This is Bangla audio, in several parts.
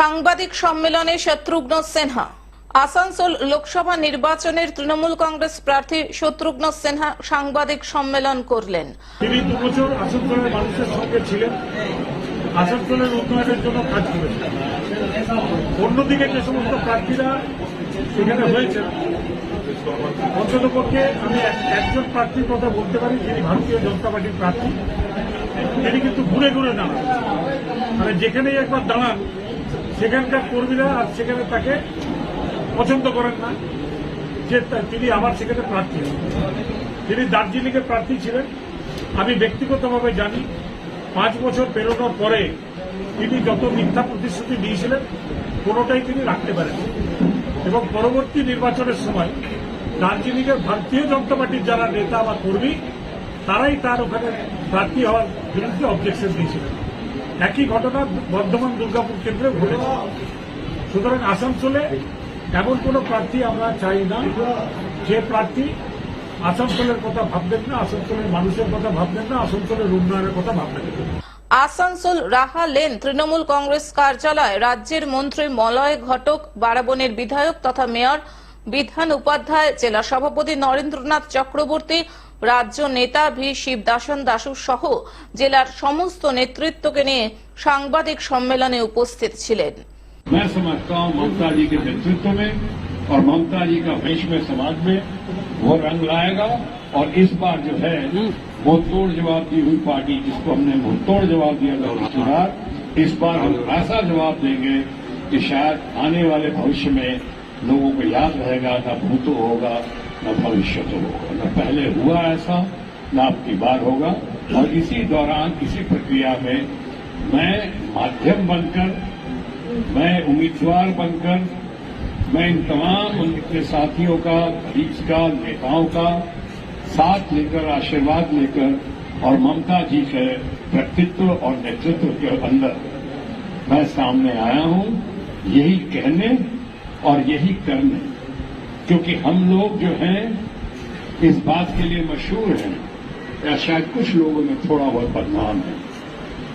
সাংবাদিক সম্মেলনে শত্রুঘ্ন সিনহা। আসানসোল লোকসভা নির্বাচনের তৃণমূল কংগ্রেস প্রার্থী শত্রুঘ্ন সিনহা সাংবাদিক সম্মেলন করলেন। তিনি দু বছর আসানসোলের মানুষের সঙ্গে ছিলেন। আসানসোলের উন্নয়নের জন্য কাজ করেছেন। অন্যদিকে যে সমস্ত প্রার্থীরা সেখানে হয়েছেন, অন্ততপক্ষে আমি একজন প্রার্থীর কথা বলতে পারি, যিনি ভারতীয় জনতা পার্টির প্রার্থী। তিনি কিন্তু ঘুরে ঘুরে দাঁড়ান। মানে যেখানেই একবার দাঁড়ান সেখানকার কর্মীরা আর সেখানে তাকে পছন্দ করেন না। যে তিনি আমার সেখানে প্রার্থী তিনি দার্জিলিংয়ের প্রার্থী ছিলেন। আমি ব্যক্তিগতভাবে জানি, পাঁচ বছর পেরোনোর পরে তিনি যত মিথ্যা প্রতিশ্রুতি দিয়েছিলেন, কোনোটাই তিনি রাখতে পারেন এবং পরবর্তী নির্বাচনের সময় দার্জিলিংয়ের ভারতীয় জনতা পার্টির যারা নেতা বা কর্মী, তারাই তার ওখানে প্রার্থী হওয়ার বিরুদ্ধে অবজেকশন দিয়েছিলেন। একই ঘটনা বর্ধমান দুর্গাপুর কেন্দ্রে ঘটেছে। সুতরাং আসানসোলে এমন কোন প্রার্থী আমরা চাই না। যে প্রার্থী আসানসোলের কথা ভাববেন না, আসানসোলের মানুষের কথা ভাববেন না, আসানসোলের উন্নয়নের কথা ভাববেন আসানসোল রাহা লেন তৃণমূল কংগ্রেস কার্যালয়, রাজ্যের মন্ত্রী মলয় ঘটক, বারাবনের বিধায়ক তথা মেয়র বিধান উপাধ্যায়, জেলা সভাপতি নরেন্দ্রনাথ চক্রবর্তী রাজ্য নেতা ভি শিবদাসন দাসু সহ জেলার সমস্ত নেতৃত্বকে নিয়ে সাংবাদিক সম্মেলনে উপস্থিত ছিলেন मैं समझता हूँ ममता जी के नेतृत्व में और ममता जी का वैश्व समाज में वो रंग लाएगा और इस बार जो है वो तोड़ जवाब दी हुई पार्टी जिसको हमने मुंह तोड़ जवाब दिया था पिछली बार इस बार हम ऐसा जवाब देंगे कि शायद आने वाले भविष्य में लोगों को याद रहेगा न भूतो होगा न भविष्य तो होगा। न पहले हुआ ऐसा, न अब की बार होगा। और इसी दौरान, इसी प्रक्रिया में मैं माध्यम बनकर, मैं उम्मीदवार बनकर, मैं इन तमाम उनके साथियों का बीच का, नेताओं का साथ लेकर, आशीर्वाद लेकर और ममता जी के व्यक्तित्व और नेतृत्व के अंदर मैं सामने आया हूँ। यही कहने और यही करने क्योंकि हम लोग जो हैं, इस बात के लिए मशहूर हैं, या शायद कुछ लोगों में थोड़ा बहुत बदनाम है,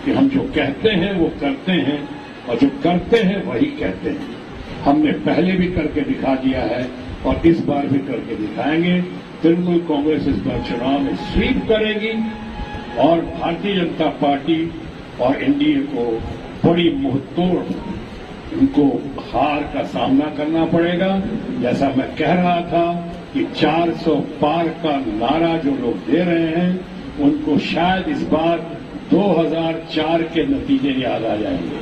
कि हम जो कहते हैं, वो करते हैं, और जो करते हैं, वही कहते हैं। हमने पहले भी करके दिखा दिया है, और इस बार भी करके दिखाएँगे। तृणमूल कांग्रेस इस बार चुनाव में स्वीप करेगी, और भारतीय जनता पार्टी और एनडीए को बड़ी मुंहतोड़ उनको हार का सामना करना पड़ेगा जैसा मैं कह रहा था कि 400 पार का नारा जो लोग दे रहे हैं उनको शायद इस बार 2004 के नतीजे याद आ जाएंगे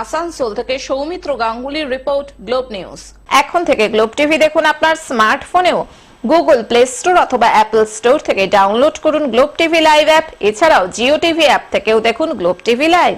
আসানসোল থেকে সৌমিত্র গাঙ্গুলির রিপোর্ট গ্লোব নিউজ এখন থেকে গ্লোব টিভি দেখুন আপনার স্মার্টফোনেও গুগল প্লে স্টোর অথবা অ্যাপল স্টোর থেকে ডাউনলোড করুন গ্লোব টিভি লাইভ অ্যাপ এছাড়াও জিও টিভি অ্যাপ থেকেও দেখুন গ্লোব টিভি লাইভ